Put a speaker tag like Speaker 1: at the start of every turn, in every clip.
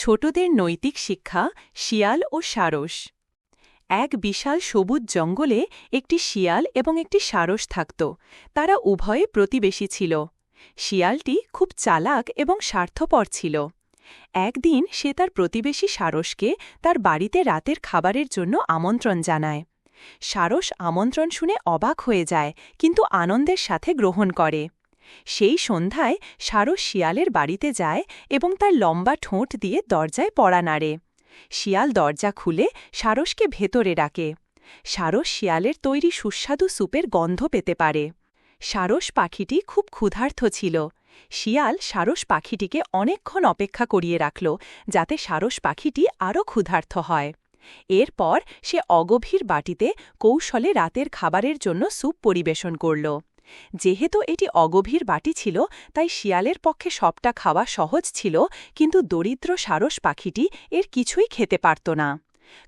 Speaker 1: ছোটদের নৈতিক শিক্ষা, শিয়াল ও সারস। এক বিশাল সবুজ জঙ্গলে একটি শিয়াল এবং একটি সারস থাকত। তারা উভয়ে প্রতিবেশী ছিল। শিয়ালটি খুব চালাক এবং স্বার্থপর ছিল। একদিন সে তার প্রতিবেশী সারসকে তার বাড়িতে রাতের খাবারের জন্য আমন্ত্রণ জানায়। সারস আমন্ত্রণ শুনে অবাক হয়ে যায়, কিন্তু আনন্দের সাথে গ্রহণ করে। সেই সন্ধ্যায় সারস শিয়ালের বাড়িতে যায় এবং তার লম্বা ঠোঁট দিয়ে দরজায় পড়া নাড়ে। শিয়াল দরজা খুলে সারসকে ভেতরে ডাকে। সারস শিয়ালের তৈরি সুস্বাদু স্যুপের গন্ধ পেতে পারে। সারস পাখিটি খুব ক্ষুধার্থ ছিল। শিয়াল সারস পাখিটিকে অনেকক্ষণ অপেক্ষা করিয়ে রাখল যাতে সারস পাখিটি আরও ক্ষুধার্থ হয়। এরপর সে অগভীর বাটিতে কৌশলে রাতের খাবারের জন্য স্যুপ পরিবেশন করল। যেহেতু এটি অগভীর বাটি ছিল, তাই শিয়ালের পক্ষে সবটা খাওয়া সহজ ছিল, কিন্তু দরিদ্র সারস পাখিটি এর কিছুই খেতে পারত না।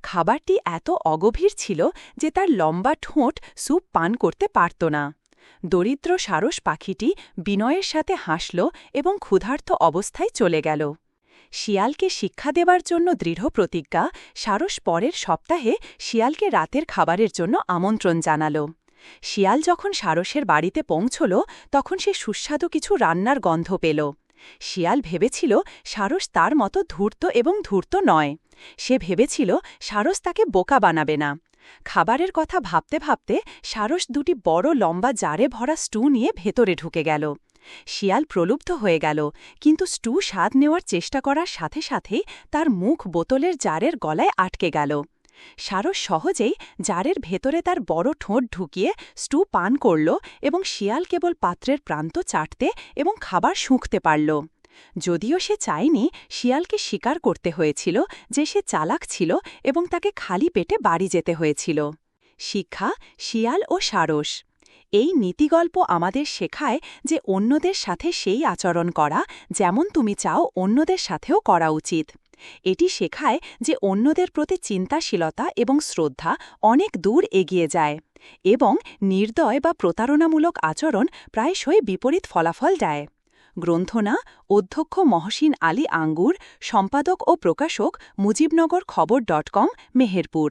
Speaker 1: খাবারটি এত অগভীর ছিল যে তার লম্বা ঠোঁট স্যুপ পান করতে পারত না। দরিদ্র সারস পাখিটি বিনয়ের সাথে হাসল এবং ক্ষুধার্ত অবস্থায় চলে গেল। শিয়ালকে শিক্ষা দেবার জন্য দৃঢ় প্রতিজ্ঞা, সারস পরের সপ্তাহে শিয়ালকে রাতের খাবারের জন্য আমন্ত্রণ জানাল। শিয়াল যখন সারসের বাড়িতে পৌঁছল, তখন সে সুস্বাদু কিছু রান্নার গন্ধ পেল। শিয়াল ভেবেছিল সারস তার মতো ধূর্ত এবং ধূর্ত নয়। সে ভেবেছিল সারস তাকে বোকা বানাবে না। খাবারের কথা ভাবতে ভাবতে সারস দুটি বড় লম্বা জারে ভরা স্টু নিয়ে ভেতরে ঢুকে গেল। শিয়াল প্রলুব্ধ হয়ে গেল, কিন্তু স্টু স্বাদ নেওয়ার চেষ্টা করার সাথে সাথেই তার মুখ বোতলের জারের গলায় আটকে গেল। সারস সহজেই জারের ভেতরে তার বড় ঠোঁট ঢুকিয়ে স্টু পান করল এবং শিয়াল কেবল পাত্রের প্রান্ত চাটতে এবং খাবার শুঁকতে পারল। যদিও সে চায়নি, শিয়ালকে স্বীকার করতে হয়েছিল যে সে চালাক ছিল এবং তাকে খালি পেটে বাড়ি যেতে হয়েছিল। শিক্ষা, শিয়াল ও সারস। এই নীতিগল্প আমাদের শেখায় যে অন্যদের সাথে সেই আচরণ করা যেমন তুমি চাও, অন্যদের সাথেও করা উচিত। এটি শেখায় যে অন্যদের প্রতি চিন্তাশীলতা এবং শ্রদ্ধা অনেক দূর এগিয়ে যায় এবং নির্দয় বা প্রতারণামূলক আচরণ প্রায়শই বিপরীত ফলাফল দেয়। গ্রন্থনা, অধ্যক্ষ মহসিন আলী আঙ্গুর, সম্পাদক ও প্রকাশক মুজিবনগর খবর ডট কম, মেহেরপুর।